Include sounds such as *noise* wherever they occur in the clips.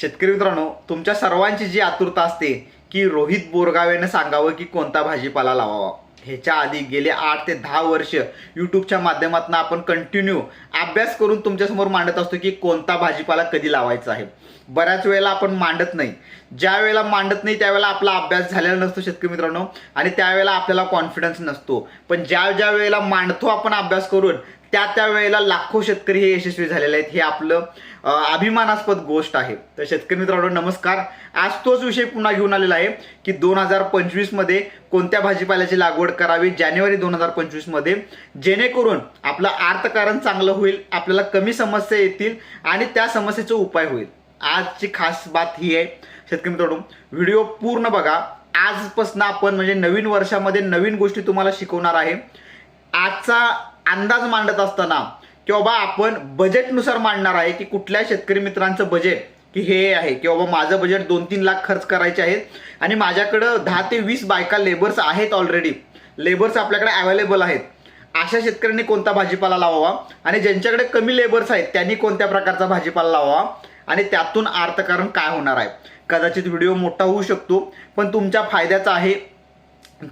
शेतकरी मित्रांनो तुमच्या सर्वांची जी आतुरता असते की रोहित बोरगावेनं सांगावं की कोणता भाजीपाला लावावा. ह्याच्या आधी गेले आठ ते दहा वर्ष यूट्यूबच्या माध्यमातून आपण कंटिन्यू अभ्यास करून तुमच्यासमोर मांडत असतो की कोणता भाजीपाला कधी लावायचा आहे. बऱ्याच वेळेला आपण मांडत नाही. ज्या वेळेला मांडत नाही त्यावेळेला आपला अभ्यास झालेला नसतो शेतकरी मित्रांनो. आणि त्यावेळेला आपल्याला कॉन्फिडन्स नसतो. पण ज्या ज्या वेळेला मांडतो आपण अभ्यास करून त्या त्या वेळेला लाखो शेतकरी हे यशस्वी झालेले आहेत. हे आपलं अभिमानास्पद गोष्ट आहे. तर शेतकरी मित्रांनो नमस्कार. आज तोच विषय पुन्हा घेऊन आलेला आहे की दोन हजार पंचवीसमध्ये कोणत्या भाजीपाल्याची लागवड करावी? जानेवारी दोन हजार पंचवीसमध्ये जेणेकरून आपलं अर्थकारण चांगलं होईल आपल्याला कमी समस्या येतील आणि त्या समस्येचा उपाय होईल. आजची खास बात ही आहे. शेतकरी मित्रांनो व्हिडिओ पूर्ण बघा. आजपासून आपण म्हणजे नवीन वर्षामध्ये नवीन गोष्टी तुम्हाला शिकवणार आहे. आजचा अंदाज मांडत असताना की बाबा आपण बजेटनुसार मांडणार आहे की कुठल्या शेतकरी मित्रांचं बजेट की हे आहे की बाबा माझं बजेट दोन तीन लाख खर्च करायचे आहेत आणि माझ्याकडं दहा ते वीस बायका लेबर्स आहेत ऑलरेडी लेबर्स आपल्याकडे अवेलेबल आहेत. अशा शेतकऱ्यांनी कोणता भाजीपाला लावावा? आणि ज्यांच्याकडे कमी लेबर्स आहेत त्यांनी कोणत्या प्रकारचा भाजीपाला लावावा? आणि त्यातून अर्थकारण काय होणार आहे? कदाचित व्हिडिओ मोठा होऊ शकतो पण तुमच्या फायद्याचा आहे.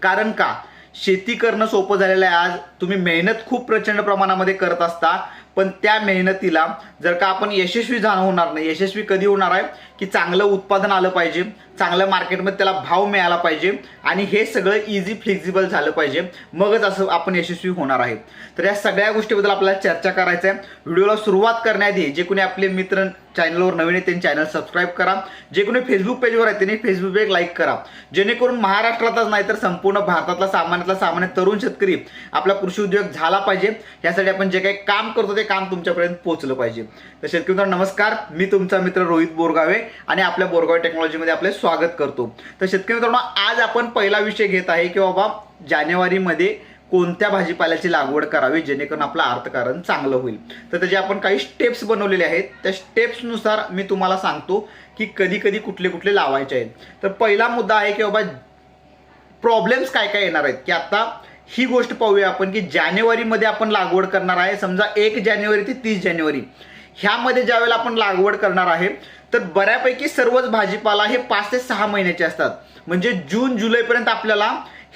कारण का? शेती करणं सोपं झालेलं आहे. आज तुम्ही मेहनत खूप प्रचंड प्रमाणामध्ये करत असता पण त्या मेहनतीला जर का आपण यशस्वी जाणं होणार नाही यशस्वी कधी होणार आहे? की चांगलं उत्पादन आलं पाहिजे चांगल्या मार्केटमध्ये त्याला भाव मिळाला पाहिजे. आणि हे सगळं इझी फ्लेक्झिबल झालं पाहिजे. मगच असं आपण यशस्वी होणार आहे. तर या सगळ्या गोष्टीबद्दल आपल्याला चर्चा करायचं आहे व्हिडिओला सुरुवात करण्याआधी जे कोणी आपले मित्र चॅनलवर नवीन आहे त्यांनी चॅनल सबस्क्राईब करा. जे कोणी फेसबुक पेजवर आहे त्यांनी फेसबुक पेज लाईक करा. जेणेकरून महाराष्ट्रातच नाही तर संपूर्ण भारतातला सामान्यातला सामान्य तरुण शेतकरी आपला कृषी उद्योग झाला पाहिजे. यासाठी आपण जे काही काम करतो ते काम तुमच्यापर्यंत पोहोचलं पाहिजे. तर शेतकरी मित्रांनो नमस्कार. मी तुमचा मित्र रोहित बोरगावे आणि आपल्या बोरगावे टेक्नॉलॉजीमध्ये आपले स्वागत स्वागत करतो. तर शेतकरी मित्रांनो आज आपण पहिला विषय घेत आहे की बाबा जानेवारीमध्ये कोणत्या भाजीपाल्याची लागवड करावी जेणेकरून आपलं अर्थकारण चांगलं होईल. तर त्याचे आपण काही स्टेप्स बनवलेले आहेत. त्या स्टेप्सनुसार मी तुम्हाला सांगतो की कधी कधी कुठले कुठले लावायचे आहेत. तर पहिला मुद्दा आहे की बाबा प्रॉब्लेम्स काय काय येणार आहेत? की आता ही गोष्ट पाहूया आपण की जानेवारीमध्ये आपण लागवड करणार आहे. समजा एक जानेवारी ते तीस जानेवारी. ह्यामध्ये ज्यावेळेला आपण लागवड करणार आहे तर बऱ्यापैकी सर्वच भाजीपाला हे पाच ते सहा महिन्याचे असतात. म्हणजे जून जुलैपर्यंत आपल्याला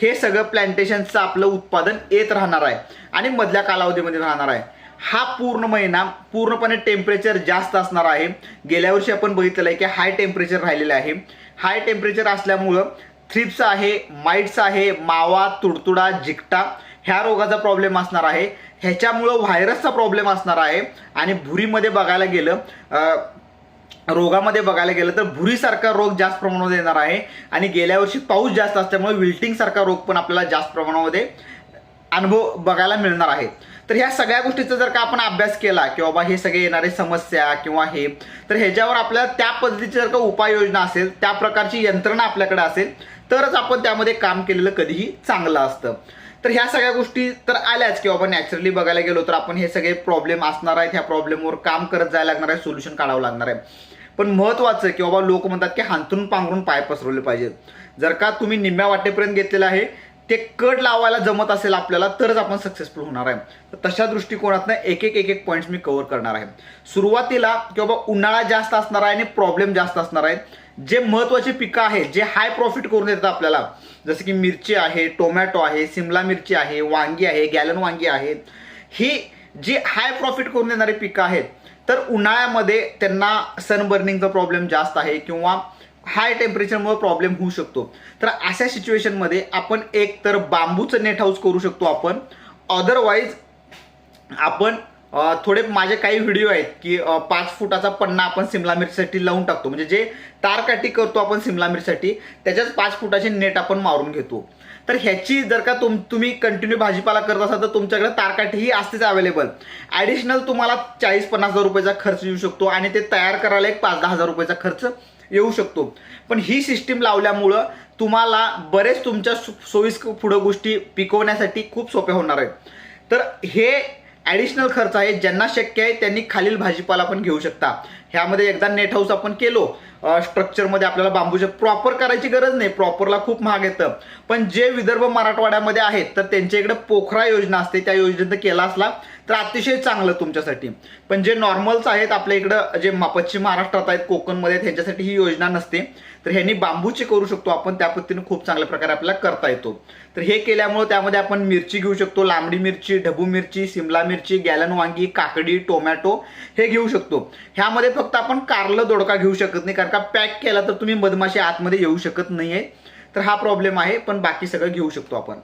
हे सगळं प्लांटेशनचं आपलं उत्पादन येत राहणार आहे. आणि मधल्या कालावधीमध्ये राहणार आहे. हा पूर्ण महिना पूर्णपणे टेम्परेचर जास्त असणार आहे. गेल्या वर्षी आपण बघितलेलं आहे की हाय टेम्परेचर राहिलेलं आहे. हाय टेम्परेचर असल्यामुळं थ्रिप्स आहे माइट्स आहे मावा तुडतुडा जिकटा ह्या रोगाचा प्रॉब्लेम असणार आहे. ह्याच्यामुळं व्हायरसचा प्रॉब्लेम असणार आहे. आणि भुरीमध्ये बघायला गेलं रोगामध्ये बघायला गेलं तर भुरीसारखा रोग जास्त प्रमाणामध्ये येणार आहे. आणि गेल्या वर्षी पाऊस जास्त असल्यामुळे विल्टिंगसारखा रोग पण आपल्याला जास्त प्रमाणामध्ये अनुभव बघायला मिळणार आहे. तर ह्या सगळ्या गोष्टीचा जर का आपण अभ्यास केला की बाबा हे सगळे येणारे समस्या किंवा हे तर ह्याच्यावर आपल्याला त्या पद्धतीची जर का उपाययोजना असेल त्या प्रकारची यंत्रणा आपल्याकडे असेल तरच आपण त्यामध्ये काम केलेलं कधीही चांगलं असतं. तर ह्या सगळ्या गोष्टी तर आल्याच की बाबा नॅचरली बघायला गेलो तर आपण हे सगळे प्रॉब्लेम असणार आहेत ह्या प्रॉब्लेमवर काम करत जायला लागणार आहे सोल्युशन काढावं लागणार आहे. पण महत्त्वाचं की बाबा लोक म्हणतात की हांतरून पांघरून पाय पसरवले पाहिजेत. जर का तुम्ही निम्म्या वाटेपर्यंत घेतलेलं आहे ते कड लावायला जमत असेल आपल्याला तरच आपण सक्सेसफुल होणार आहे. तर तशा दृष्टिकोनातनं एक एक एक एक पॉईंट्स मी कव्हर करणार आहे. सुरुवातीला की बाबा उन्हाळा जास्त असणार आहे आणि प्रॉब्लेम जास्त असणार आहे. जे महत्त्वाचे पिकं आहेत जे हाय प्रॉफिट करून देतात आपल्याला जसं की मिरची आहे टोमॅटो आहे सिमला मिरची आहे वांगी आहे गॅलन वांगी आहेत ही जी हाय प्रॉफिट करून देणारी पिकं आहेत तर उन्हाळ्यामध्ये त्यांना सनबर्निंगचा प्रॉब्लेम जास्त आहे किंवा हाय टेम्परेचरमुळे प्रॉब्लेम होऊ शकतो. तर अशा सिच्युएशनमध्ये आपण एक तर बांबूचं नेट हाऊस करू शकतो आपण. अदरवाईज आपण थोडे माझे काही व्हिडिओ आहेत की पाच फुटाचा पन्ना आपण सिमला मिरचीसाठी लावून टाकतो. म्हणजे जे तारकाठी करतो आपण सिमला मिरचीसाठी त्याच्याच पाच फुटाचे नेट आपण मारून घेतो. तर ह्याची जर का तुम तुम्ही कंटिन्यू भाजीपाला करत असाल तर तुमच्याकडे तारकाठीही असतेच अवेलेबल ॲडिशनल तुम्हाला चाळीस पन्नास हजार रुपयाचा खर्च येऊ शकतो आणि ते तयार करायला एक पाच दहा हजार रुपयाचा खर्च येऊ शकतो. पण ही सिस्टीम लावल्यामुळं तुम्हाला बरेच तुमच्या सोयीस्क पुढं गोष्टी पिकवण्यासाठी खूप सोप्या होणार आहेत. तर हे ॲडिशनल खर्च आहे ज्यांना शक्य आहे त्यांनी खालील भाजीपाला पण घेऊ शकता. ह्यामध्ये एकदा नेट हाऊस आपण केलो स्ट्रक्चरमध्ये आपल्याला बांबूचे प्रॉपर करायची गरज नाही प्रॉपरला खूप महाग येतं. पण जे विदर्भ मराठवाड्यामध्ये आहेत तर त्यांच्या इकडे पोखरा योजना असते त्या योजनेत केला असला तर अतिशय चांगलं तुमच्यासाठी. पण जे नॉर्मल्स आहेत आपल्या इकडं जे पश्चिम महाराष्ट्रात आहेत कोकणमध्ये आहेत ह्यांच्यासाठी ही योजना नसते. तर ह्यांनी बांबूची करू शकतो आपण त्या पद्धतीने खूप चांगल्या प्रकारे आपल्याला करता येतो. तर हे केल्यामुळे त्यामध्ये आपण मिरची घेऊ शकतो लांबडी मिरची ढबू मिरची सिमला मिरची गॅलन वांगी काकडी टोमॅटो हे घेऊ शकतो. ह्यामध्ये फक्त आपण कारलं दोडका घेऊ शकत नाही कारण का पॅक केला तर तुम्ही मधमाशी आतमध्ये येऊ शकत नाही तर हा प्रॉब्लेम आहे पण बाकी सगळं घेऊ शकतो आपण.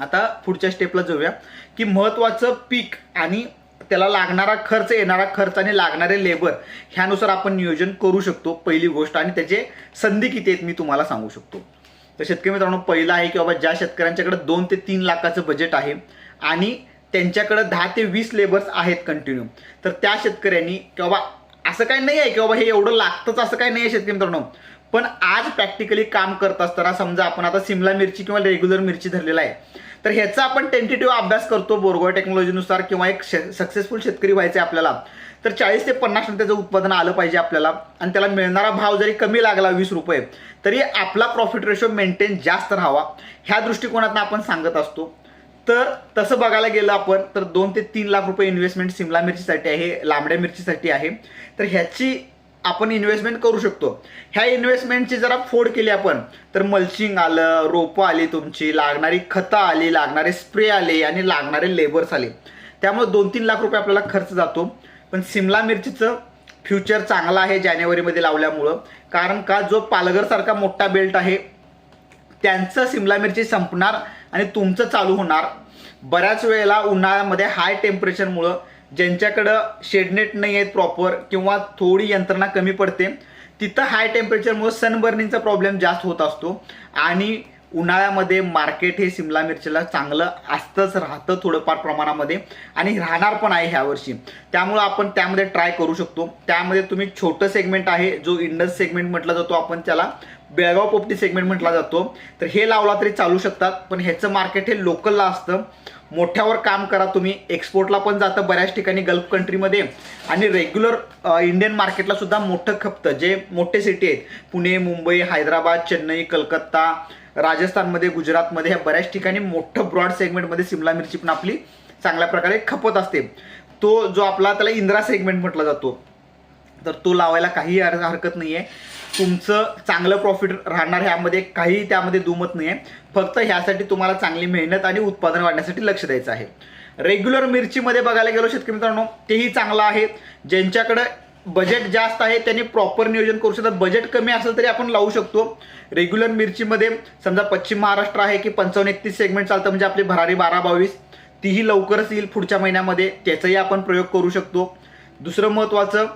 आता पुढच्या स्टेपला जाऊया. की महत्त्वाचं पीक आणि त्याला लागणारा खर्च येणारा खर्च आणि लागणारे लेबर ह्यानुसार आपण नियोजन करू शकतो. पहिली गोष्ट आणि त्याचे संधी किती आहेत मी तुम्हाला सांगू शकतो. तर शेतकरी मित्रांनो पहिलं आहे की बाबा ज्या शेतकऱ्यांच्याकडे दोन ते तीन लाखाचं बजेट आहे आणि त्यांच्याकडे दहा ते वीस लेबर्स आहेत कंटिन्यू तर त्या शेतकऱ्यांनी की बाबा असं काही नाही आहे की बाबा हे एवढं लागतंच असं काही नाही आहे शेतकरी मित्रांनो. पण आज प्रॅक्टिकली काम करत असताना समजा आपण आता सिमला मिरची किंवा रेग्युलर मिरची धरलेला आहे. तर ह्याचा आपण टेंटेटिव्ह अभ्यास करतो बोरगोय टेक्नॉलॉजीनुसार किंवा एक सक्सेसफुल शेतकरी व्हायचे आपल्याला. तर चाळीस ते पन्नास टन त्याचं उत्पादन आलं पाहिजे आपल्याला. आणि त्याला मिळणारा भाव जरी कमी लागला वीस रुपये तरी आपला प्रॉफिट रेशो मेंटेन जास्त राहावा. ह्या दृष्टिकोनातून आपण सांगत असतो. तर तसं बघायला गेलं आपण तर दोन ते तीन लाख रुपये इन्व्हेस्टमेंट सिमला मिरचीसाठी आहे लांबड्या मिरचीसाठी आहे. तर ह्याची आपण इन्व्हेस्टमेंट करू शकतो. ह्या इन्व्हेस्टमेंटची जरा फोड केली आपण तर मल्चिंग आलं रोपं आली तुमची लागणारी खतं आली लागणारे स्प्रे आले आणि लागणारे लेबर्स आले. त्यामुळे दोन तीन लाख रुपये आपल्याला खर्च जातो. पण सिमला मिरचीचं फ्युचर चांगलं आहे जानेवारीमध्ये लावल्यामुळं. कारण का जो पालघरसारखा मोठा बेल्ट आहे त्यांचं सिमला मिरची संपणार आणि तुमचं चालू होणार. बऱ्याच वेळेला उन्हाळ्यामध्ये हाय टेम्परेचरमुळं ज्यांच्याकडं शेडनेट नाही आहेत प्रॉपर किंवा थोडी यंत्रणा कमी पडते तिथं हाय टेम्परेचरमुळे सनबर्निंगचा प्रॉब्लेम जास्त होत असतो. आणि उन्हाळ्यामध्ये मार्केट हे सिमला मिरचीला चांगलं असतंच राहतं थोडंफार प्रमाणामध्ये आणि राहणार पण आहे ह्या वर्षी. त्यामुळं आपण त्यामध्ये ट्राय करू शकतो. त्यामध्ये तुम्ही छोटं सेगमेंट आहे जो इंडस सेगमेंट म्हटला जातो आपण त्याला बेळगाव पोपटी सेगमेंट म्हटला जातो. तर हे लावला तरी चालू शकतात पण ह्याचं मार्केट हे लोकलला असतं. मोठ्यावर काम करा तुम्ही एक्सपोर्टला पण जातं बऱ्याच ठिकाणी गल्फ कंट्रीमध्ये आणि रेग्युलर इंडियन मार्केटला सुद्धा मोठं खपतं. जे मोठे सिटी आहेत पुणे मुंबई हैदराबाद चेन्नई कलकत्ता राजस्थानमध्ये गुजरातमध्ये ह्या बऱ्याच ठिकाणी मोठं ब्रॉड सेगमेंटमध्ये सिमला मिरची पण आपली चांगल्या प्रकारे खपत असते. तो जो आपला त्याला इंद्रा सेगमेंट म्हटला जातो. तर तो लावायला काही हरकत नाही आहे तुमचं चांगलं प्रॉफिट राहणार ह्यामध्ये काही त्यामध्ये दुमत नाही आहे फक्त ह्यासाठी तुम्हाला चांगली मेहनत आणि उत्पादन वाढण्यासाठी लक्ष द्यायचं आहे. रेग्युलर मिरचीमध्ये बघायला गेलो शेतकरी मित्रांनो तेही चांगलं आहे. ज्यांच्याकडं बजेट जास्त आहे त्याने प्रॉपर नियोजन करू शकतात. बजेट कमी असेल तरी आपण लावू शकतो. रेग्युलर मिरचीमध्ये समजा पश्चिम महाराष्ट्र आहे की पंचावन्न एकतीस सेगमेंट चालतं म्हणजे आपली भरारी बारा बावीस तीही लवकरच येईल पुढच्या महिन्यामध्ये. त्याचाही आपण प्रयोग करू शकतो. दुसरं महत्त्वाचं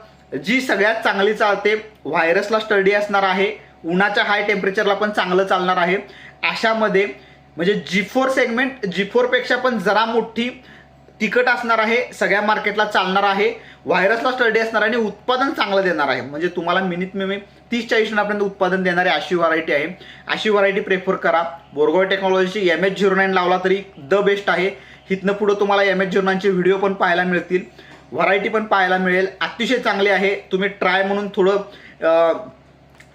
जी सगळ्यात चांगली चालते व्हायरसला स्टडी असणार आहे. उन्हाच्या हाय टेम्परेचरला पण चांगलं चालणार आहे. अशामध्ये म्हणजे जी फोर सेगमेंट जी फोरपेक्षा पण जरा मोठी तिकट असणार आहे सगळ्या मार्केटला चालणार आहे व्हायरसला स्टडी असणार आहे आणि उत्पादन चांगलं देणार आहे. म्हणजे तुम्हाला मिनिट मिमी तीस चाळीस जणांपर्यंत उत्पादन देणारी अशी व्हरायटी आहे. अशी व्हरायटी प्रेफर करा. बोरगोय टेक्नॉलॉजीची एम एच झिरो नाईन लावला तरी द बेस्ट आहे. हिथनं पुढं तुम्हाला एम एच झिरो नाईनचे व्हिडिओ पण पाहायला मिळतील. व्हरायटी पण पाहायला मिळेल. अतिशय चांगली आहे. तुम्ही ट्राय म्हणून थोडं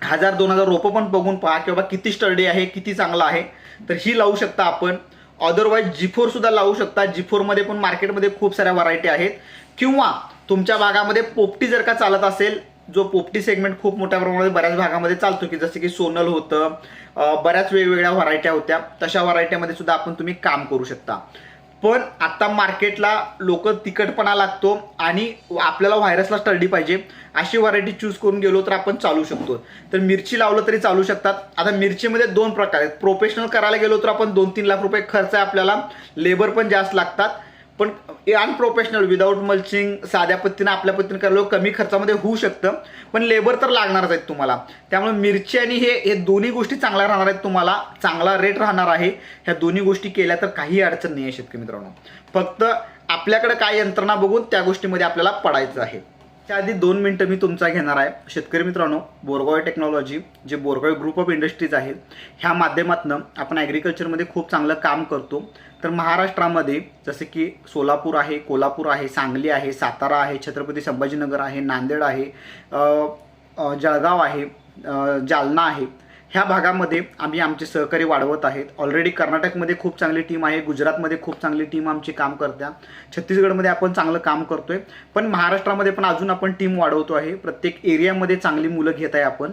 हजार दोन हजार रोपं पण बघून पहा की बाबा किती स्टडी आहे किती चांगलं आहे. तर ही लावू शकता आपण. अदरवाईज जी फोर सुद्धा लावू शकता. जी फोरमध्ये पण मार्केटमध्ये खूप साऱ्या व्हरायटी आहेत. किंवा तुमच्या भागामध्ये पोपटी जर का चालत असेल जो पोपटी सेगमेंट खूप मोठ्या प्रमाणात बऱ्याच भागामध्ये चालतो की जसं की सोनल होतं बऱ्याच वेगवेगळ्या व्हरायट्या होत्या तशा व्हरायट्यामध्ये सुद्धा आपण तुम्ही काम करू शकता. पण आत्ता मार्केटला लोक तिखटपणा लागतो आणि आपल्याला व्हायरसला स्टडी पाहिजे. अशी व्हरायटी चूज करून गेलो तर आपण चालू शकतो. तर मिरची लावलं तरी चालू शकतात. आता मिरचीमध्ये दोन प्रकार आहेत. प्रोफेशनल करायला गेलो तर आपण दोन तीन लाख रुपये खर्च आहे आपल्याला. लेबर पण जास्त लागतात. पण अनप्रोफेशनल विदाऊट मल्चिंग साध्या पद्धतीनं आपल्या पद्धतीनं करायला कमी खर्चामध्ये होऊ शकतं. पण लेबर तर लागणारच आहेत तुम्हाला. त्यामुळे मिरची आणि हे हे दोन्ही गोष्टी चांगल्या राहणार आहेत तुम्हाला. चांगला रेट राहणार आहे. ह्या दोन्ही गोष्टी केल्या तर काही अडचण नाही आहे शेतकरी मित्रांनो. फक्त आपल्याकडे काय यंत्रणा बघून त्या गोष्टीमध्ये आपल्याला पडायचं आहे. त्याआधी दोन मिनटं मी तुमचा घेणार आहे. शेतकरी मित्रांनो बोरगाव टेक्नॉलॉजी जे बोरगाव ग्रुप ऑफ इंडस्ट्रीज आहेत ह्या माध्यमातनं आपण ॲग्रिकल्चरमध्ये खूप चांगलं काम करतो. तर महाराष्ट्रामध्ये जसे की सोलापूर आहे कोल्हापूर आहे सांगली आहे सातारा आहे छत्रपती संभाजीनगर आहे नांदेड आहे जळगाव आहे जालना आहे ह्या भागामध्ये आम्ही आमचे सहकारी वाढवत आहेत. ऑलरेडी कर्नाटकमध्ये खूप चांगली टीम आहे. गुजरातमध्ये खूप चांगली टीम आमची काम करत्या. छत्तीसगडमध्ये आपण चांगलं काम करतोय. पण महाराष्ट्रामध्ये पण अजून आपण टीम वाढवतो आहे. प्रत्येक एरियामध्ये चांगली मुलं घेत आहे आपण.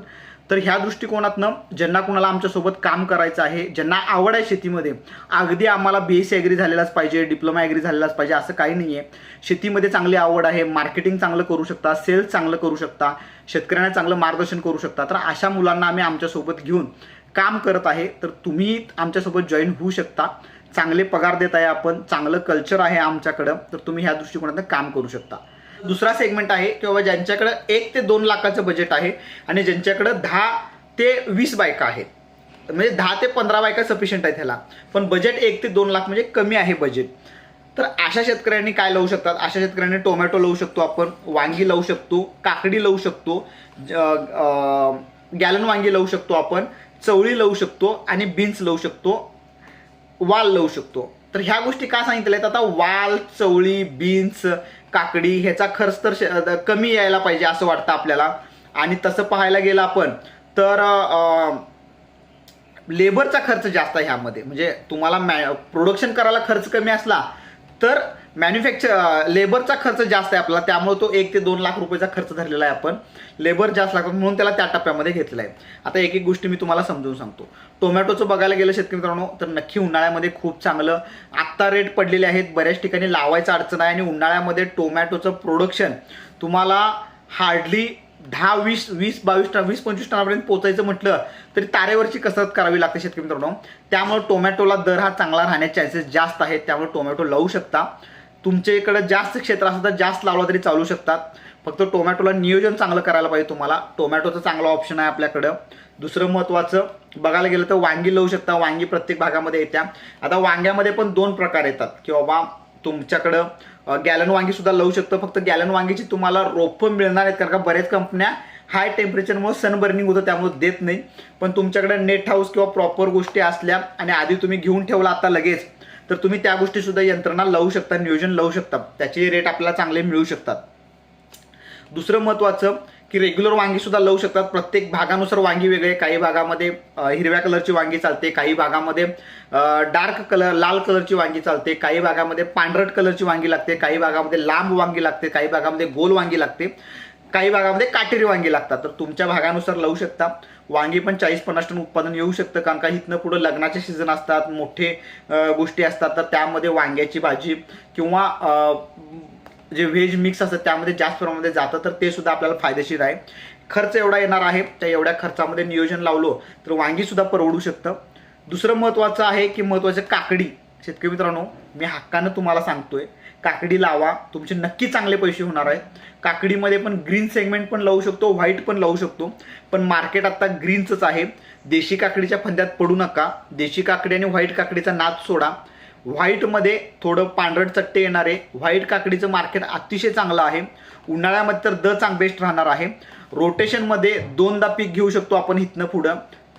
तर ह्या दृष्टिकोनातनं ज्यांना कुणाला आमच्यासोबत काम करायचं आहे ज्यांना आवड आहे शेतीमध्ये अगदी आम्हाला बी एस सी ॲग्री झालेलाच पाहिजे डिप्लोमा ॲग्री झालेलाच पाहिजे असं काही नाही आहे शेतीमध्ये चांगली आवड आहे मार्केटिंग चांगलं करू शकता सेल्स चांगलं करू शकता शेतकऱ्यांना चांगलं मार्गदर्शन करू शकता. तर अशा मुलांना आम्ही आमच्यासोबत घेऊन काम करत आहे. तर तुम्ही आमच्यासोबत जॉईन होऊ शकता. चांगले पगार देत आहे आपण चांगलं कल्चर आहे आमच्याकडं. तर तुम्ही ह्या दृष्टिकोनातून काम करू शकता. दुसरा सेगमेंट आहे किंवा ज्यांच्याकडं एक ते दोन लाखाचं बजेट आहे आणि ज्यांच्याकडं दहा ते वीस बायका आहेत. म्हणजे दहा ते पंधरा बायका सफिशियंट आहेत ह्याला. पण बजेट एक ते दोन लाख म्हणजे कमी आहे बजेट तर अशा शेतकऱ्यांनी काय लावू शकतात? अशा शेतकऱ्यांनी टोमॅटो लावू शकतो आपण वांगी लावू शकतो काकडी लावू शकतो गॅलन वांगी लावू शकतो आपण चवळी लावू शकतो आणि बीन्स लावू शकतो वाल लावू शकतो. तर ह्या गोष्टी का सांगितल्या आहेत आता वाल चवळी बीन्स काकडी ह्याचा खर्च तर कमी यायला पाहिजे असं वाटतं आपल्याला. आणि तसं पाहायला गेलं आपण तर लेबरचा खर्च जास्त आहे ह्यामध्ये. म्हणजे तुम्हाला मॅ प्रोडक्शन करायला खर्च कमी असला तर मॅन्युफॅक्चर लेबरचा खर्च जास्त आहे आपला त्यामुळे तो एक ते दोन लाख रुपयाचा खर्च धरलेला आहे आपण. लेबर जास्त लागतो म्हणून त्याला त्या टप्प्यामध्ये घेतलेला आहे. आता एक एक गोष्टी मी तुम्हाला समजून सांगतो. टोमॅटोचं बघायला गेलं शेतकरी मित्रांनो तर नक्की उन्हाळ्यामध्ये खूप चांगलं आत्ता रेट पडलेले आहेत. बऱ्याच ठिकाणी लावायचं अडचण आहे आणि उन्हाळ्यामध्ये टोमॅटोचं प्रोडक्शन तुम्हाला हार्डली दहा वीस वीस बावीस टन वीस पंचवीस टनापर्यंत पोचायचं म्हटलं तरी तारेवरची कसरत करावी लागते शेतकरी मित्रांनो. त्यामुळे टोमॅटोला दर हा चांगला राहण्याचे चान्सेस जास्त आहेत. त्यामुळे टोमॅटो लावू शकता. तुमच्या इकडं जास्त क्षेत्र असं तर जास्त लावला तरी चालू शकतात. फक्त टोमॅटोला नियोजन चांगलं करायला पाहिजे तुम्हाला. टोमॅटोचं चांगला ऑप्शन आहे आपल्याकडं. दुसरं महत्त्वाचं बघायला गेलं तर वांगी लावू शकता. वांगी प्रत्येक भागामध्ये येत्या. आता वांग्यामध्ये पण दोन प्रकार येतात. की बाबा तुमच्याकडं गॅलन वांगीसुद्धा लावू शकतं. फक्त गॅलन वांगीची तुम्हाला रोपं मिळणार आहेत. कारण का बऱ्याच कंपन्या हाय टेम्परेचरमुळे सनबर्निंग होतं त्यामुळे देत नाही. पण तुमच्याकडे नेट हाऊस किंवा प्रॉपर गोष्टी असल्या आणि आधी तुम्ही घेऊन ठेवला आता लगेच तर तुम्ही त्या गोष्टी सुद्धा यंत्रणा लावू शकता नियोजन लावू शकता. त्याचे रेट आपल्याला चांगले मिळू शकतात. दुसरं महत्त्वाचं की रेग्युलर वांगी सुद्धा लावू शकतात. प्रत्येक भागानुसार वांगी वेगळे. काही भागामध्ये हिरव्या कलरची वांगी चालते. काही भागामध्ये डार्क कलर लाल कलरची वांगी चालते. काही भागामध्ये पांढरट कलरची वांगी लागते. काही भागामध्ये लांब वांगी लागते. काही भागामध्ये गोल वांगी लागते. काही भागामध्ये काटेरी वांगी लागतात. तर तुमच्या भागानुसार लावू शकता. वांगी पण चाळीस पन्नास टन उत्पादन येऊ शकतं कारण का इथनं पुढं लग्नाचे सीझन असतात मोठे गोष्टी असतात. तर त्यामध्ये वांग्याची भाजी किंवा जे व्हेज मिक्स असतं त्यामध्ये जास्त प्रमाणामध्ये जातं तर ते सुद्धा आपल्याला फायदेशीर आहे. खर्च एवढा येणार आहे त्या एवढ्या खर्चामध्ये नियोजन लावलो तर वांगीसुद्धा परवडू शकतं. दुसरं महत्त्वाचं आहे की महत्त्वाचं काकडी. शेतकरी मित्रांनो मी हक्कानं तुम्हाला सांगतोय काकडी लावा. तुमचे नक्की चांगले पैसे होणार आहेत काकडीमध्ये पण ग्रीन सेगमेंट पण लावू शकतो व्हाईट पण लावू शकतो. पण मार्केट आता ग्रीनचंच आहे. देशी काकडीच्या फंद्यात पडू नका. देशी काकडी आणि व्हाईट काकडीचा नाद सोडा. व्हाईटमध्ये थोडं पांढरट चट्टे येणार आहे. व्हाईट काकडीचं मार्केट अतिशय चांगलं आहे. उन्हाळ्यामध्ये तर द चांग बेस्ट राहणार आहे. रोटेशनमध्ये दोनदा पीक घेऊ शकतो आपण इथनं पुढं.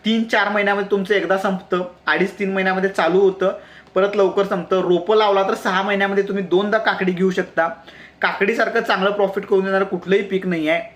तीन चार महिन्यामध्ये तुमचं एकदा संपतं. अडीच तीन महिन्यामध्ये चालू होतं. परत लवकर संपतं. रोपं लावला तर सहा महिन्यामध्ये तुम्ही दोनदा काकडी घेऊ शकता. काकडीसारखं चांगलं प्रॉफिट करून देणारं कुठलंही पीक नाही आहे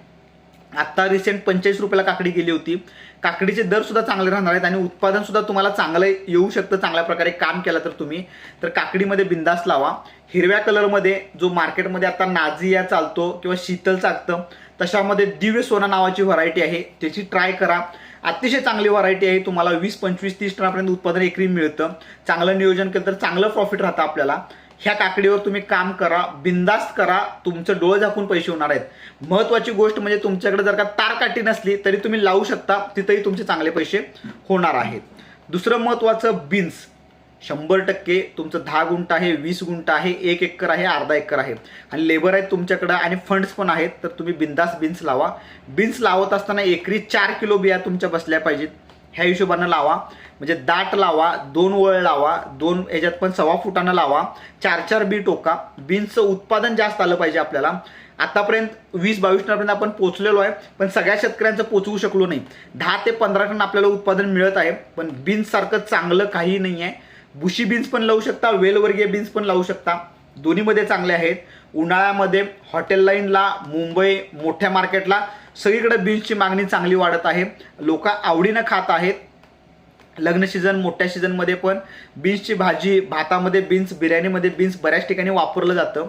आत्ता रिसेंट पंचेचाळीस रुपयाला काकडी गेली होती. काकडीचे दर सुद्धा चांगले राहणार आहेत आणि उत्पादन सुद्धा तुम्हाला चांगलं येऊ शकतं चांगल्या प्रकारे काम केलं तर तुम्ही. तर काकडीमध्ये बिंदास लावा. हिरव्या कलरमध्ये जो मार्केटमध्ये आता नाझिया चालतो किंवा शीतल चालतं तशामध्ये दिव्य सोना नावाची व्हरायटी आहे. त्याची ट्राय करा. अतिशय चांगली व्हरायटी आहे. तुम्हाला वीस पंचवीस तीस टनापर्यंत उत्पादन एकरी मिळतं. चांगलं नियोजन केलं तर चांगलं प्रॉफिट राहतं आपल्याला. ह्या काकडीवर तुम्ही काम करा बिंदास्त करा तुमचं डोळं झाकून पैसे होणार आहेत. महत्वाची गोष्ट म्हणजे तुमच्याकडे जर का तार काठी नसली तरी तुम्ही लावू शकता. तिथेही तुमचे चांगले पैसे होणार आहेत. दुसरं महत्वाचं बीन्स शंभर टक्के तुमचं दहा गुंठ आहे वीस गुंठ आहे एक एकर आहे अर्धा एकर आहे. आणि लेबर आहेत तुमच्याकडं आणि फंड्स पण आहेत तर तुम्ही बिंदास बीन्स लावा. बीन्स लावत असताना एकरी चार किलो बिया तुमच्या बसल्या पाहिजेत. ह्या हिशोबानं लावा. म्हणजे दाट लावा दोन वळ लावा दोन ह्याच्यात पण सव्वा फुटानं लावा. चार चार बी टोका बीन्सचं उत्पादन जास्त आलं पाहिजे आपल्याला. आतापर्यंत वीस बावीस टनापर्यंत आपण पोचलेलो आहे पण सगळ्या शेतकऱ्यांचं पोचवू शकलो नाही. दहा ते पंधरा टन आपल्याला उत्पादन मिळत आहे पण बीन्ससारखं चांगलं काही नाही आहे बुशी बीन्स पण लावू शकता वेलवर्गीय बीन्स पण लावू शकता. दोन्हीमध्ये चांगले आहेत. उन्हाळ्यामध्ये हॉटेल लाईनला मुंबई मोठ्या मार्केटला सगळीकडे बीन्सची मागणी चांगली वाढत आहे. लोक आवडीनं खात आहेत. लग्न सीझन मोठ्या सीझनमध्ये पण बीन्सची भाजी भातामध्ये बीन्स बिर्याणीमध्ये बीन्स बऱ्याच ठिकाणी वापरलं जातं.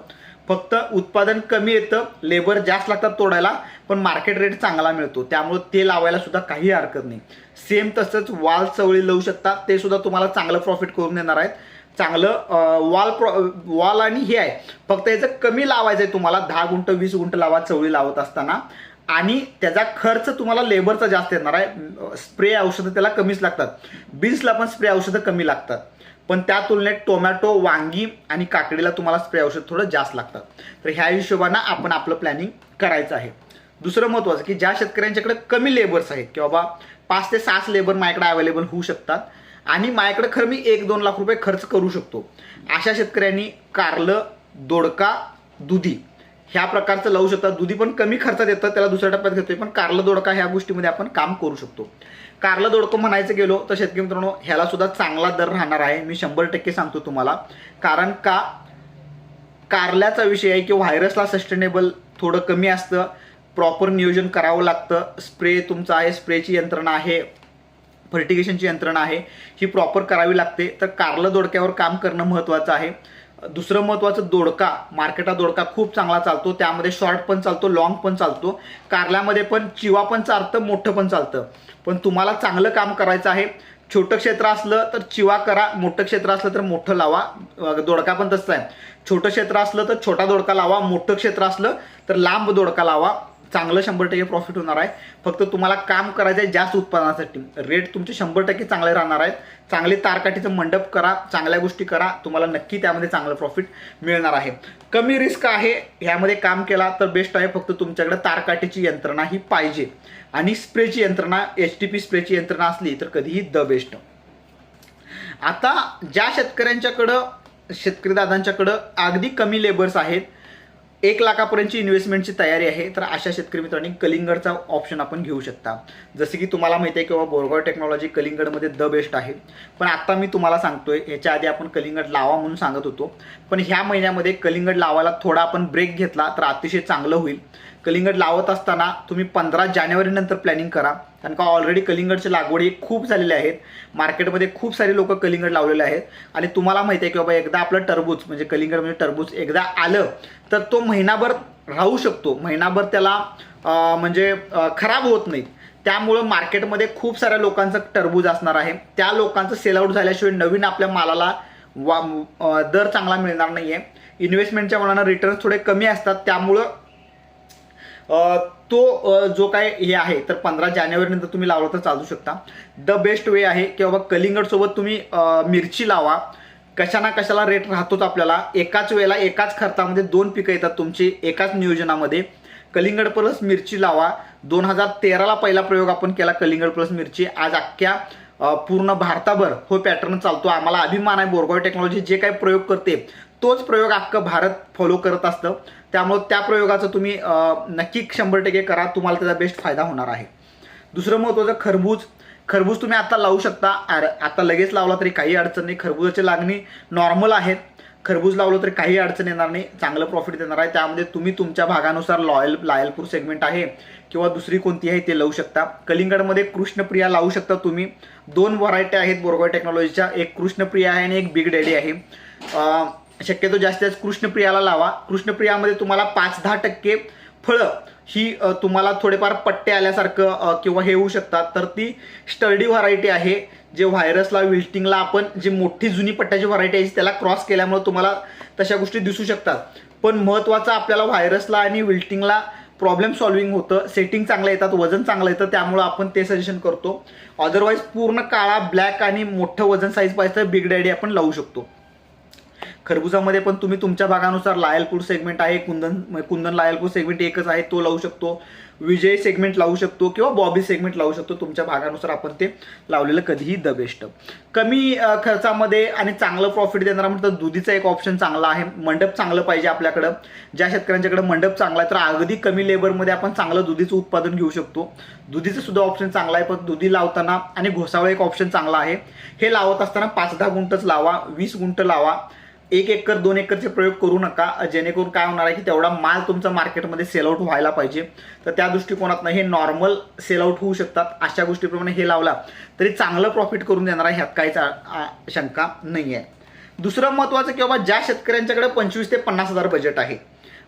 फक्त उत्पादन कमी येतं लेबर जास्त लागतात तोडायला पण मार्केट रेट चांगला मिळतो. त्यामुळे ते लावायला सुद्धा काही हरकत नाही. सेम तसंच वाल चवळी लावू शकता ते सुद्धा तुम्हाला चांगलं प्रॉफिट करून देणार आहेत. चांगलं वॉल प्रॉ वॉल आणि हे आहे. फक्त याचं कमी लावायचं आहे तुम्हाला दहा गुंट वीस गुंट लावा चवळी लावत असताना. आणि त्याचा खर्च तुम्हाला लेबरचा जास्त येणार आहे. स्प्रे औषधं त्याला कमीच लागतात. बीन्सला पण स्प्रे औषधं कमी लागतात. पण त्या तुलनेत टोमॅटो वांगी आणि काकडीला तुम्हाला स्प्रे औषध थोडं जास्त लागतं. तर ह्या हिशोबानं आपण आपलं प्लॅनिंग करायचं आहे. दुसरं महत्त्वाचं की ज्या शेतकऱ्यांच्याकडे कमी लेबर्स आहेत की बाबा पाच ते सहा लेबर माझ्याकडे अवेलेबल होऊ शकतात आणि माझ्याकडे खरं मी एक दोन लाख रुपये खर्च करू शकतो. अशा शेतकऱ्यांनी कारलं दोडका दुधी ह्या प्रकारचं लावू शकतात. दुधी पण कमी खर्चात येतं त्याला दुसऱ्या टप्प्यात घेतोय पण कारलं दोडका ह्या गोष्टीमध्ये आपण काम करू शकतो. कारलं दोडकं म्हणायचं गेलो तर शेतकरी मित्रांनो ह्याला सुद्धा चांगला दर राहणार आहे. मी शंभर टक्के सांगतो तुम्हाला. कारण का? कारल्याचा विषय आहे की व्हायरसला सस्टेनेबल थोडं कमी असतं. प्रॉपर नियोजन करावं लागतं. स्प्रे तुमचा आहे स्प्रेची यंत्रणा आहे फर्टिगेशनची यंत्रणा आहे ही प्रॉपर करावी लागते. तर कारलं दोडक्यावर काम करणं महत्त्वाचं आहे. दुसरं महत्त्वाचं दोडका मार्केटात दोडका खूप चांगला चालतो. त्यामध्ये शॉर्ट पण चालतो लॉंग पण चालतो. कारल्यामध्ये पण चिवा पण चालतं मोठं पण चालतं. पण तुम्हाला चांगलं काम करायचं आहे. छोटं क्षेत्र असलं तर चिवा करा मोठं क्षेत्र असलं तर मोठं लावा. दोडका पण तसं आहे. छोटं क्षेत्र असलं तर छोटा दोडका लावा मोठं क्षेत्र असलं तर लांब दोडका लावा. चांगलं शंभर टक्के प्रॉफिट होणार आहे. फक्त तुम्हाला काम करायचं आहे जास्त उत्पादनासाठी. रेट तुमचे शंभर टक्के चांगले राहणार आहेत. चांगले तारकाठीचं मंडप करा चांगल्या गोष्टी करा तुम्हाला नक्की त्यामध्ये चांगलं प्रॉफिट मिळणार आहे. कमी रिस्क आहे ह्यामध्ये काम केला तर बेस्ट आहे. फक्त तुमच्याकडे तारकाठीची यंत्रणा ही पाहिजे. आणि स्प्रेची यंत्रणा एच टी पी स्प्रेची यंत्रणा असली तर कधीही द बेस्ट आता ज्या शेतकऱ्यांच्याकडं शेतकरी दादांच्याकडं अगदी कमी लेबर्स आहेत एक लाखापर्यंतची इन्व्हेस्टमेंटची तयारी आहे तर अशा शेतकरी मित्रांनी कलिंगडचा ऑप्शन आपण घेऊ शकता. जसं की तुम्हाला माहिती आहे किंवा बोरगाव टेक्नॉलॉजी कलिंगडमध्ये द बेस्ट आहे. पण आत्ता मी तुम्हाला सांगतोय ह्याच्या आधी आपण कलिंगड लावा म्हणून सांगत होतो. पण ह्या महिन्यामध्ये कलिंगड लावायला थोडा आपण ब्रेक घेतला तर अतिशय चांगलं होईल. कलिंगड लावत असताना तुम्ही पंधरा जानेवारीनंतर प्लॅनिंग करा. कारण का ऑलरेडी कलिंगडच्या लागवडी खूप झालेल्या आहेत. मार्केटमध्ये खूप सारे लोक कलिंगड लावलेले आहेत. आणि तुम्हाला माहिती आहे की बाबा एकदा आपलं टरबूज म्हणजे कलिंगड म्हणजे टरबूज एकदा आलं तर तो महिनाभर राहू शकतो. महिनाभर त्याला म्हणजे खराब होत नाही त्यामुळं मार्केटमध्ये खूप साऱ्या लोकांचं टरबूज असणार आहे. त्या लोकांचं सेलआउट झाल्याशिवाय नवीन आपल्या मालाला वा दर चांगला मिळणार नाही आहे इन्व्हेस्टमेंटच्या मनानं रिटर्न थोडे कमी असतात. त्यामुळं तो जो काय हे आहे तर पंधरा जानेवारीनंतर तुम्ही लावला तर चालू शकता. द बेस्ट वे आहे की बाबा कलिंगडसोबत तुम्ही मिरची लावा. कशा ना कशाला रेट राहतोच आपल्याला. एकाच वेळेला एकाच खर्चामध्ये दोन पिकं येतात तुमची एकाच नियोजनामध्ये. कलिंगड प्लस मिरची लावा. दोन हजार तेराला पहिला प्रयोग आपण केला कलिंगड प्लस मिरची. आज अख्ख्या पूर्ण भारताभर हो पॅटर्न चालतो. आम्हाला अभिमान आहे. बोरगाव टेक्नॉलॉजी जे काही प्रयोग करते तोच प्रयोग अख्खं भारत फॉलो करत असतं. त्यामुळं त्या प्रयोगाचं तुम्ही नक्की शंभर टक्के करा तुम्हाला त्याचा बेस्ट फायदा होणार आहे. दुसरं महत्त्वाचं खरबूज. खरबूज तुम्ही आता लावू शकता. आर- आता लगेच लावला तरी काही अडचण नाही. खरबूजाची लागणी नॉर्मल आहेत खरबूज लावलं तरी काही अडचण येणार नाही. चांगलं प्रॉफिट देणार आहे. त्यामध्ये तुम्ही तुमच्या भागानुसार लॉयल लायलपूर सेगमेंट आहे किंवा दुसरी कोणती आहे ते लावू शकता. कलिंगडमध्ये कृष्णप्रिया लावू शकता तुम्ही. दोन व्हरायटी आहेत बोरगाव टेक्नॉलॉजीच्या एक कृष्णप्रिया आहे आणि एक बिग डॅडी आहे. शक्यतो जास्तीत जास्त कृष्णप्रियाला लावा. कृष्णप्रियामध्ये तुम्हाला पाच दहा टक्के फळं ही तुम्हाला थोडेफार पट्टे आल्यासारखं किंवा हे होऊ शकतात. तर ती स्टर्डी व्हरायटी आहे. जे व्हायरसला विल्टिंगला आपण जी मोठी जुनी पट्ट्याची व्हरायटी आहे त्याला क्रॉस केल्यामुळे तुम्हाला तशा गोष्टी दिसू शकतात. पण महत्त्वाचं आपल्याला व्हायरसला आणि विल्टिंगला प्रॉब्लेम सॉल्विंग होतं. सेटिंग चांगलं येतात वजन चांगलं येतं त्यामुळं आपण ते सजेशन करतो. अदरवाईज पूर्ण काळा ब्लॅक आणि मोठं वजन साईज पाहिजे तर बिग डॅडी आपण लावू शकतो. खरबुजामध्ये पण तुम्ही तुमच्या भागानुसार लायलपूर सेगमेंट आहे कुंदन कुंदन लायलपूर सेगमेंट एकच आहे तो लावू शकतो. विजय सेगमेंट लावू शकतो किंवा बॉबी सेगमेंट लावू शकतो तुमच्या भागानुसार आपण ते लावलेलं कधीही द बेस्ट कमी खर्चामध्ये आणि चांगलं प्रॉफिट देणारा म्हटलं दुधीचा एक ऑप्शन चांगला आहे. मंडप चांगलं पाहिजे आपल्याकडं. ज्या शेतकऱ्यांच्याकडे मंडप चांगला आहे तर अगदी कमी लेबरमध्ये आपण चांगलं दुधीचं उत्पादन घेऊ शकतो. दुधीचं सुद्धा ऑप्शन चांगला आहे पण दुधी लावताना आणि घोसावळ एक ऑप्शन चांगला आहे. हे लावत असताना पाच दहा गुंटच लावा वीस गुंट लावा. एक एकर दोन एकरचे प्रयोग करू नका. जेणेकरून काय होणार आहे की तेवढा माल तुमचा मार्केटमध्ये सेल आउट व्हायला पाहिजे. तर त्या दृष्टिकोनातनं हे नॉर्मल सेल आउट होऊ शकतात. अशा गोष्टीप्रमाणे हे लावला तरी चांगलं प्रॉफिट करून देणार आहे ह्यात काहीच शंका नाही आहे दुसरं महत्त्वाचं की बाबा ज्या शेतकऱ्यांच्याकडे पंचवीस ते पन्नास हजार बजेट आहे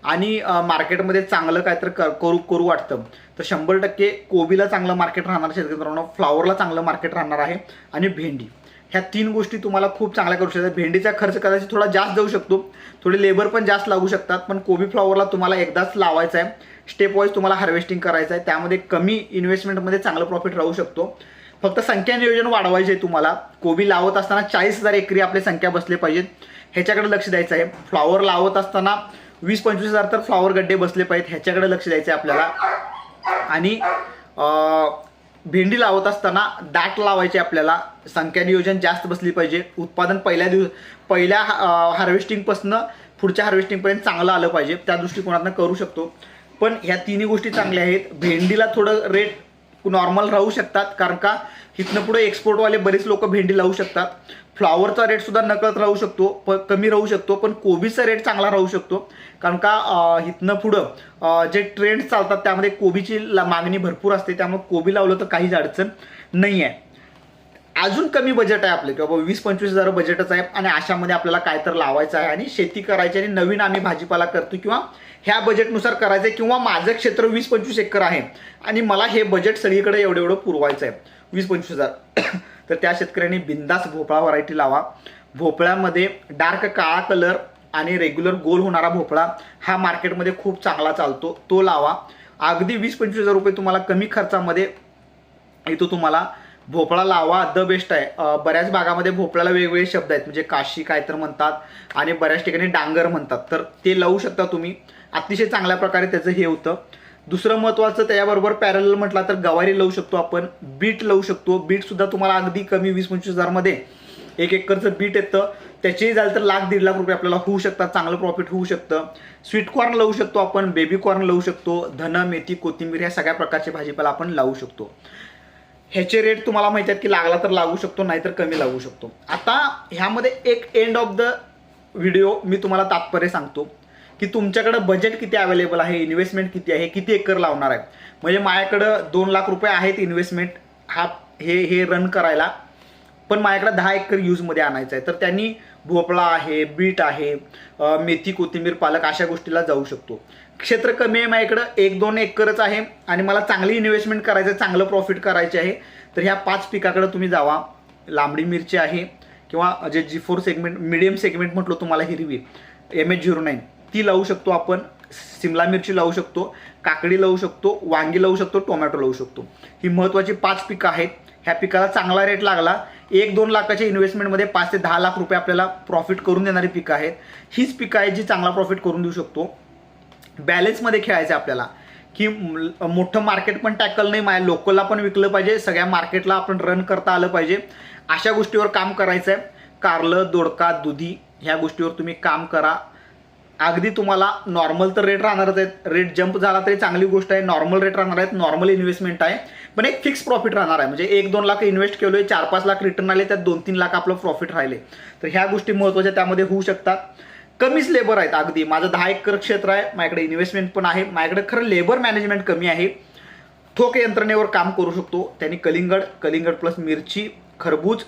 आणि मार्केटमध्ये चांगलं काहीतरी कर करू करू वाटतं तर शंभर टक्के कोबीला चांगलं मार्केट राहणार शेतकरी मित्रांनो फ्लावरला चांगलं मार्केट राहणार आहे आणि भेंडी. ह्या तीन गोष्टी तुम्हाला खूप चांगल्या करू शकतात. भेंडीचा खर्च कदाचित थोडा जास्त जाऊ शकतो. थोडे लेबर पण जास्त लागू शकतात. पण कोबी फ्लॉवरला तुम्हाला एकदाच लावायचा आहे. स्टेप वाईज तुम्हाला हार्वेस्टिंग करायचं आहे. त्यामध्ये कमी इन्व्हेस्टमेंटमध्ये चांगलं प्रॉफिट राहू शकतो. फक्त संख्या नियोजन वाढवायचे आहे तुम्हाला. कोबी लावत असताना चाळीस हजार एकरी आपले संख्या बसले पाहिजेत. ह्याच्याकडे लक्ष द्यायचं आहे. फ्लॉवर लावत असताना वीस पंचवीस हजार तर फ्लॉवर गड्डे बसले पाहिजेत. ह्याच्याकडे लक्ष द्यायचं आहे आपल्याला. आणि भेंडी लावत असताना दाट लावायची आपल्याला संख्या नियोजन जास्त बसली पाहिजे. उत्पादन पहिल्या दिवस पहिल्या हार्वेस्टिंगपासनं पुढच्या हार्वेस्टिंगपर्यंत चांगलं आलं पाहिजे. त्या दृष्टिकोनातनं करू शकतो. पण ह्या तिन्ही गोष्टी चांगल्या आहेत. भेंडीला थोडं रेट नॉर्मल राहू शकतात कारण का? इथनं पुढे एक्सपोर्टवाले बरेच लोक भेंडी लावू शकतात. फ्लॉवरचा रेट सुद्धा नकळत राहू शकतो प कमी राहू शकतो पण कोबीचा रेट चांगला राहू शकतो. कारण का इथनं पुढं जे ट्रेंड चालतात त्यामध्ये कोबीची ला- मागणी भरपूर असते त्यामुळे कोबी लावलं तर काहीच अडचण नाही आहे अजून कमी बजेट आहे आपलं किंवा वीस पंचवीस हजार बजेटच आहे आणि अशामध्ये आपल्याला काय तर लावायचं आहे आणि शेती करायची आणि नवीन आम्ही भाजीपाला करतो किंवा ह्या बजेटनुसार करायचं आहे किंवा माझं क्षेत्र वीस पंचवीस एकर आहे आणि मला हे बजेट सगळीकडे एवढं एवढं पुरवायचं आहे वीस पंचवीस हजार. *coughs* तर त्या शेतकऱ्यांनी बिंदास भोपळा व्हरायटी लावा. भोपळ्यामध्ये डार्क काळा कलर आणि रेग्युलर गोल होणारा भोपळा हा मार्केटमध्ये खूप चांगला चालतो. तो लावा. अगदी वीस पंचवीस हजार रुपये तुम्हाला कमी खर्चामध्ये इथं तुम्हाला भोपळा लावा. द बेस्ट आहे. बऱ्याच भागामध्ये भोपळ्याला वेगवेगळे शब्द आहेत. म्हणजे काशी काय तर म्हणतात आणि बऱ्याच ठिकाणी डांगर म्हणतात. तर ते लावू शकता तुम्ही. अतिशय चांगल्या प्रकारे त्याचं हे होतं. दुसरं महत्त्वाचं त्याच्याबरोबर पॅरल म्हटला तर गवारी लावू शकतो आपण बीट लावू शकतो. बीट सुद्धा तुम्हाला अगदी कमी वीस पंचवीस हजारमध्ये एक एकरचं बीट येतं. त्याचेही झालं तर लाख दीड लाख रुपये आपल्याला होऊ शकतात चांगलं प्रॉफिट होऊ शकतं. स्वीट कॉर्न लावू शकतो आपण बेबी कॉर्न लावू शकतो. धन मेथी कोथिंबीर ह्या सगळ्या प्रकारचे भाजीपाला आपण लावू शकतो. ह्याचे रेट तुम्हाला माहिती आहेत की लागला तर लागू शकतो नाहीतर कमी लागू शकतो. आता ह्यामध्ये एक एंड ऑफ द व्हिडिओ मी तुम्हाला तात्पर्य सांगतो. की तुमच्याकडं बजेट किती अवेलेबल आहे इन्व्हेस्टमेंट किती आहे किती एकर लावणार आहे? म्हणजे माझ्याकडं दोन लाख रुपये आहेत इन्व्हेस्टमेंट हा हे हे रन करायला. पण माझ्याकडे दहा एकर यूजमध्ये आणायचं आहे. तर त्यांनी भोपळा आहे बीट आहे मेथी कोथिंबीर पालक अशा गोष्टीला जाऊ शकतो. क्षेत्र कमी आहे माझ्याकडं एक दोन एकरच आहे आणि मला चांगली इन्व्हेस्टमेंट करायचं आहे चांगलं प्रॉफिट करायचे आहे. तर ह्या पाच पिकाकडं तुम्ही जावा. लांबडी मिरची आहे किंवा जे G four segment medium segment म्हटलो तुम्हाला हिरवी. एम एच झिरो नाईन ती लावू शकतो आपण सिमला मिरची लावू शकतो काकडी लावू शकतो वांगी लावू शकतो टोमॅटो लावू शकतो. ही महत्त्वाची पाच पिकं आहेत. ह्या पिकाला चांगला रेट लागला. एक दोन लाखाच्या इन्व्हेस्टमेंटमध्ये पाच ते दहा लाख रुपये आपल्याला प्रॉफिट करून देणारी पिकं आहेत. हीच पिकं आहेत जी चांगला प्रॉफिट करून देऊ शकतो. बॅलेन्समध्ये खेळायचं आहे आपल्याला. की मोठं मार्केट पण टॅकल नाही माझ्या लोकलला पण विकलं पाहिजे सगळ्या मार्केटला आपण रन करता आलं पाहिजे. अशा गोष्टीवर काम करायचं आहे कारलं दोडका दुधी ह्या गोष्टीवर तुम्ही काम करा. अगदी तुम्हाला नॉर्मल तर रेट राहणारच आहेत. रेट जंप झाला तरी चांगली गोष्ट आहे. नॉर्मल रेट राहणार आहेत. नॉर्मल इन्व्हेस्टमेंट आहे. पण एक फिक्स प्रॉफिट राहणार आहे. म्हणजे एक दोन लाख इन्व्हेस्ट केलोय चार पाच लाख रिटर्न आले त्यात दोन तीन लाख आपलं प्रॉफिट राहिले. तर ह्या गोष्टी महत्त्वाच्या त्यामध्ये होऊ शकतात. कमीच लेबर आहेत अगदी. माझं दहा एकर क्षेत्र आहे. माझ्याकडे इन्व्हेस्टमेंट पण आहे. माझ्याकडे खरं लेबर मॅनेजमेंट कमी आहे. ठोक यंत्रणेवर काम करू शकतो. त्यांनी कलिंगड कलिंगड प्लस मिरची खरबूज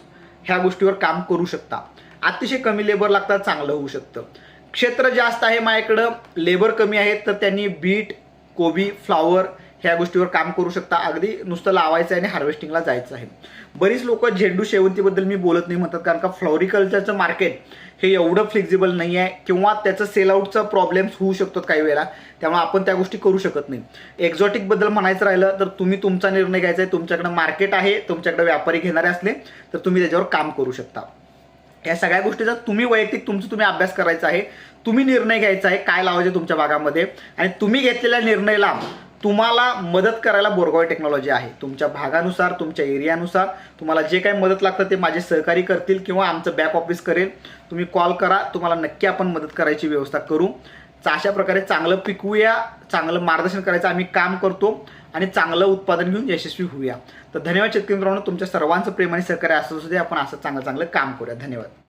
ह्या गोष्टीवर काम करू शकता. अतिशय कमी लेबर लागतात चांगलं होऊ शकतं. क्षेत्र जास्त आहे माझ्याकडं लेबर कमी आहेत तर त्यांनी बीट कोबी फ्लावर ह्या गोष्टीवर काम करू शकता. अगदी नुसतं लावायचं आहे आणि हार्वेस्टिंगला जायचं आहे. बरीच लोक झेंडू शेवंतीबद्दल मी बोलत नाही म्हणतात कारण का फ्लॉरिकल्चरचं मार्केट हे एवढं फ्लेक्झिबल नाही आहे किंवा त्याचं सेलआउटचा प्रॉब्लेम्स होऊ शकतात काही वेळेला. त्यामुळे आपण त्या गोष्टी करू शकत नाही. एक्झॉटिकबद्दल म्हणायचं राहिलं तर तुम्ही तुमचा निर्णय घ्यायचा आहे. तुमच्याकडे मार्केट आहे तुमच्याकडे व्यापारी घेणारे असले तर तुम्ही त्याच्यावर काम करू शकता. या सगळ्या गोष्टीचा तुम्ही वैयक्तिक तुमचं तुम्ही अभ्यास करायचा आहे तुम्ही निर्णय घ्यायचा आहे काय लावायचे तुमच्या भागामध्ये. आणि तुम्ही घेतलेल्या निर्णयाला तुम्हाला मदत करायला बोरगाव टेक्नॉलॉजी आहे. तुमच्या भागानुसार तुमच्या एरियानुसार तुम्हाला जे काही मदत लागतं ते माझे सहकारी करतील किंवा आमचं बॅक ऑफिस करेल. तुम्ही कॉल करा तुम्हाला नक्की आपण मदत करायची व्यवस्था करू. अशा प्रकारे चांगलं पिकवूया चांगलं मार्गदर्शन करायचं आम्ही काम करतो. आणि चांगलं उत्पादन घेऊन यशस्वी होऊया. तर धन्यवाद शेतकरी मित्रांनो तुमच्या सर्वांचं प्रेम आणि सहकार्य असं सुद्धा आपण असं चांगलं चांगलं काम करूया. धन्यवाद.